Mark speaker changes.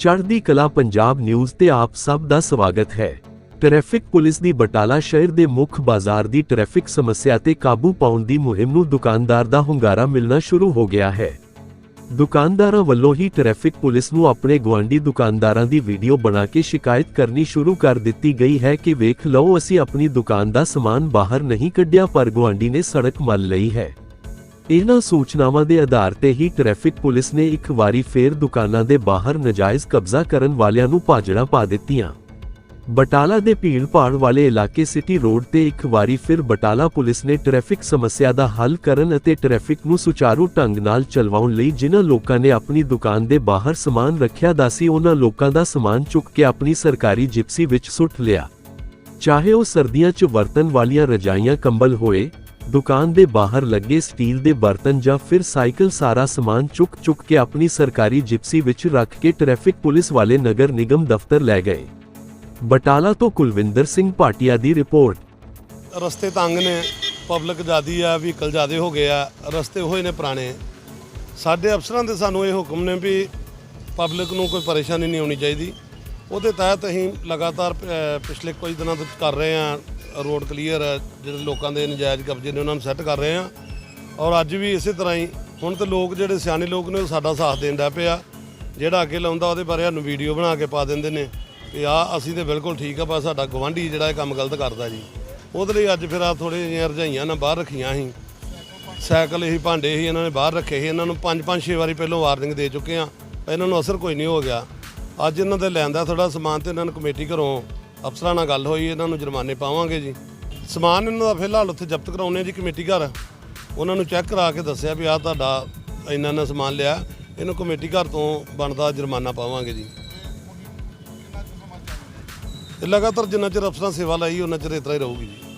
Speaker 1: ਚੜ੍ਹਦੀ ਕਲਾ ਪੰਜਾਬ ਨਿਊਜ਼ ਤੇ ਆਪ ਸਭ ਦਾ ਸਵਾਗਤ ਹੈ। ਟ੍ਰੈਫਿਕ ਪੁਲਿਸ ਦੀ ਬਟਾਲਾ ਸ਼ਹਿਰ ਦੇ ਮੁੱਖ ਬਾਜ਼ਾਰ ਦੀ ਟ੍ਰੈਫਿਕ ਸਮੱਸਿਆ ਤੇ ਕਾਬੂ ਪਾਉਣ ਦੀ ਮੁਹਿੰਮ ਨੂੰ ਦੁਕਾਨਦਾਰ ਦਾ ਹੁੰਗਾਰਾ ਮਿਲਣਾ ਸ਼ੁਰੂ ਹੋ ਗਿਆ ਹੈ। ਦੁਕਾਨਦਾਰਾਂ ਵੱਲੋਂ ਹੀ ਟ੍ਰੈਫਿਕ ਪੁਲਿਸ ਨੂੰ ਆਪਣੇ ਗੁਆਂਢੀ ਦੁਕਾਨਦਾਰਾਂ ਦੀ ਵੀਡੀਓ ਬਣਾ ਕੇ ਸ਼ਿਕਾਇਤ ਕਰਨੀ ਸ਼ੁਰੂ ਕਰ ਦਿੱਤੀ ਗਈ ਹੈ ਕਿ ਵੇਖ ਲਓ, ਅਸੀਂ ਆਪਣੀ ਦੁਕਾਨ ਦਾ ਸਮਾਨ ਬਾਹਰ ਨਹੀਂ ਕੱਢਿਆ, ਪਰ ਗੁਆਂਢੀ ਨੇ ਸੜਕ ਮੱਲ ਲਈ ਹੈ। ਇਹਨਾਂ ਸੂਚਨਾਵਾਂ ਦੇ ਆਧਾਰ ਤੇ ਹੀ ਟ੍ਰੈਫਿਕ ਪੁਲਿਸ ਨੇ ਇੱਕ ਵਾਰੀ ਫੇਰ ਦੁਕਾਨਾਂ ਦੇ ਬਾਹਰ ਨਜਾਇਜ਼ ਕਬਜ਼ਾ ਕਰਨ ਵਾਲਿਆਂ ਨੂੰ ਭਾਜੜਾਂ ਪਾ ਦਿੱਤੀਆਂ। ਬਟਾਲਾ ਦੇ ਭੀੜ-ਭਾੜ ਵਾਲੇ ਇਲਾਕੇ ਸਿਟੀ ਰੋਡ ਤੇ ਇੱਕ ਵਾਰੀ ਫਿਰ ਬਟਾਲਾ ਪੁਲਿਸ ਨੇ ਟ੍ਰੈਫਿਕ ਸਮੱਸਿਆ ਦਾ ਹੱਲ ਕਰਨ ਅਤੇ ਟ੍ਰੈਫਿਕ ਨੂੰ ਸੁਚਾਰੂ ਢੰਗ ਨਾਲ ਚਲਵਾਉਣ ਲਈ ਜਿਨ੍ਹਾਂ ਲੋਕਾਂ ਨੇ ਆਪਣੀ ਦੁਕਾਨ ਦੇ ਬਾਹਰ ਸਮਾਨ ਰੱਖਿਆ ਦਾ ਸੀ, ਉਹਨਾਂ ਲੋਕਾਂ ਦਾ ਸਮਾਨ ਚੁੱਕ ਕੇ ਆਪਣੀ ਸਰਕਾਰੀ ਜਿਪਸੀ ਵਿੱਚ ਸੁੱਟ ਲਿਆ। ਚਾਹੇ ਉਹ ਸਰਦੀਆਂ 'ਚ ਵਰਤਣ ਵਾਲੀਆਂ ਰਜਾਈਆਂ ਕੰਬਲ ਹੋਏ ਦੁਕਾਨ ਦੇ ਬਾਹਰ ਲੱਗੇ ਸਟੀਲ ਦੇ ਬਰਤਨ ਜਾਂ ਫਿਰ ਸਾਈਕਲ ਸਾਰਾ ਸਮਾਨ ਚੁੱਕ ਚੁੱਕ ਕੇ ਆਪਣੀ ਸਰਕਾਰੀ ਜਿਪਸੀ ਵਿੱਚ ਰੱਖ ਕੇ ਟ੍ਰੈਫਿਕ ਪੁਲਿਸ ਵਾਲੇ ਨਗਰ ਨਿਗਮ ਦਫ਼ਤਰ ਲੈ ਗਏ। ਬਟਾਲਾ ਤੋਂ ਕੁਲਵਿੰਦਰ ਸਿੰਘ ਭਾਟੀਆ ਦੀ ਰਿਪੋਰਟ।
Speaker 2: ਰਸਤੇ ਤੰਗ ਨੇ, ਪਬਲਿਕ ਜ਼ਿਆਦੀ ਆ, ਵਹੀਕਲ ਜ਼ਿਆਦੇ ਹੋ ਗਏ ਆ, ਰਸਤੇ ਹੋਏ ਨੇ ਪੁਰਾਣੇ। ਸਾਡੇ ਅਫਸਰਾਂ ਦੇ ਸਾਨੂੰ ਇਹ ਹੁਕਮ ਨੇ ਵੀ ਪਬਲਿਕ ਨੂੰ ਕੋਈ ਪਰੇਸ਼ਾਨੀ ਨਹੀਂ ਹੋਣੀ ਚਾਹੀਦੀ। ਉਹਦੇ ਤਹਿਤ ਅਸੀਂ ਲਗਾਤਾਰ ਪਿਛਲੇ ਕੁਝ ਦਿਨਾਂ ਤੋਂ ਕਰ ਰਹੇ ਆ ਰੋਡ ਕਲੀਅਰ ਹੈ, ਜਿਹੜੇ ਲੋਕਾਂ ਦੇ ਨਜਾਇਜ਼ ਕਬਜ਼ੇ ਨੇ ਉਹਨਾਂ ਨੂੰ ਸੈੱਟ ਕਰ ਰਹੇ ਆ ਔਰ ਅੱਜ ਵੀ ਇਸੇ ਤਰ੍ਹਾਂ ਹੀ, ਹੁਣ ਤੇ ਲੋਕ ਜਿਹੜੇ ਸਿਆਣੇ ਲੋਕ ਨੇ, ਉਹ ਸਾਡਾ ਸਾਥ ਦੇਣ ਡੈ ਪਿਆ ਜਿਹੜਾ ਅੱਗੇ ਲਾਉਂਦਾ, ਉਹਦੇ ਬਾਰੇ ਸਾਨੂੰ ਵੀਡੀਓ ਬਣਾ ਕੇ ਪਾ ਦਿੰਦੇ ਨੇ ਵੀ ਆ ਅਸੀਂ ਤੇ ਬਿਲਕੁਲ ਠੀਕ ਆ ਪਰ ਸਾਡਾ ਗਵਾਂਢੀ ਜਿਹੜਾ ਇਹ ਕੰਮ ਗਲਤ ਕਰਦਾ ਜੀ। ਉਹਦੇ ਲਈ ਅੱਜ ਫਿਰ ਆ ਥੋੜੇ ਜਿਹੀਆਂ ਰਜਾਈਆਂ ਨਾ ਬਾਹਰ ਰੱਖੀਆਂ ਸੀ। ਸਾਈਕਲ ਹੀ ਭਾਂਡੇ ਹੀ ਇਹਨਾਂ ਨੇ ਬਾਹਰ ਰੱਖੇ ਸੀ। ਇਹਨਾਂ ਨੂੰ ਪੰਜ ਪੰਜ, ਛੇ ਵਾਰੀ ਪਹਿਲਾਂ ਵਾਰਨਿੰਗ ਦੇ ਚੁੱਕੇ ਆ ਪਰ ਇਹਨਾਂ ਨੂੰ ਅਸਰ ਕੋਈ ਨਹੀਂ ਹੋ ਗਿਆ। ਅੱਜ ਇਹਨਾਂ ਦੇ ਲੈਂਦਾ ਥੋੜਾ ਸਮਾਨ ਤੇ ਇਹਨਾਂ ਨੂੰ ਕਮੇਟੀ ਘਰੋਂ ਅਫਸਰਾਂ ਨਾਲ ਗੱਲ ਹੋਈ, ਇਹਨਾਂ ਨੂੰ ਜੁਰਮਾਨੇ ਪਾਵਾਂਗੇ ਜੀ। ਸਮਾਨ ਇਹਨਾਂ ਦਾ ਫਿਲਹਾਲ ਉੱਥੇ ਜ਼ਬਤ ਕਰਾਉਣੇ ਜੀ, ਕਮੇਟੀ ਘਰ। ਉਹਨਾਂ ਨੂੰ ਚੈੱਕ ਕਰਾ ਕੇ ਦੱਸਿਆ ਵੀ ਆਹ ਤੁਹਾਡਾ ਇੰਨਾ ਇੰਨਾ ਸਮਾਨ ਲਿਆ। ਇਹਨੂੰ ਕਮੇਟੀ ਘਰ ਤੋਂ ਬਣਦਾ ਜੁਰਮਾਨਾ ਪਾਵਾਂਗੇ ਜੀ। ਇਹ ਲਗਾਤਾਰ ਜਿੰਨਾ ਚਿਰ ਅਫਸਰਾਂ ਸੇਵਾ ਲਈ, ਉਹਨਾਂ ਚਿਰ ਇਸ ਤਰ੍ਹਾਂ ਹੀ ਰਹੂਗੀ ਜੀ।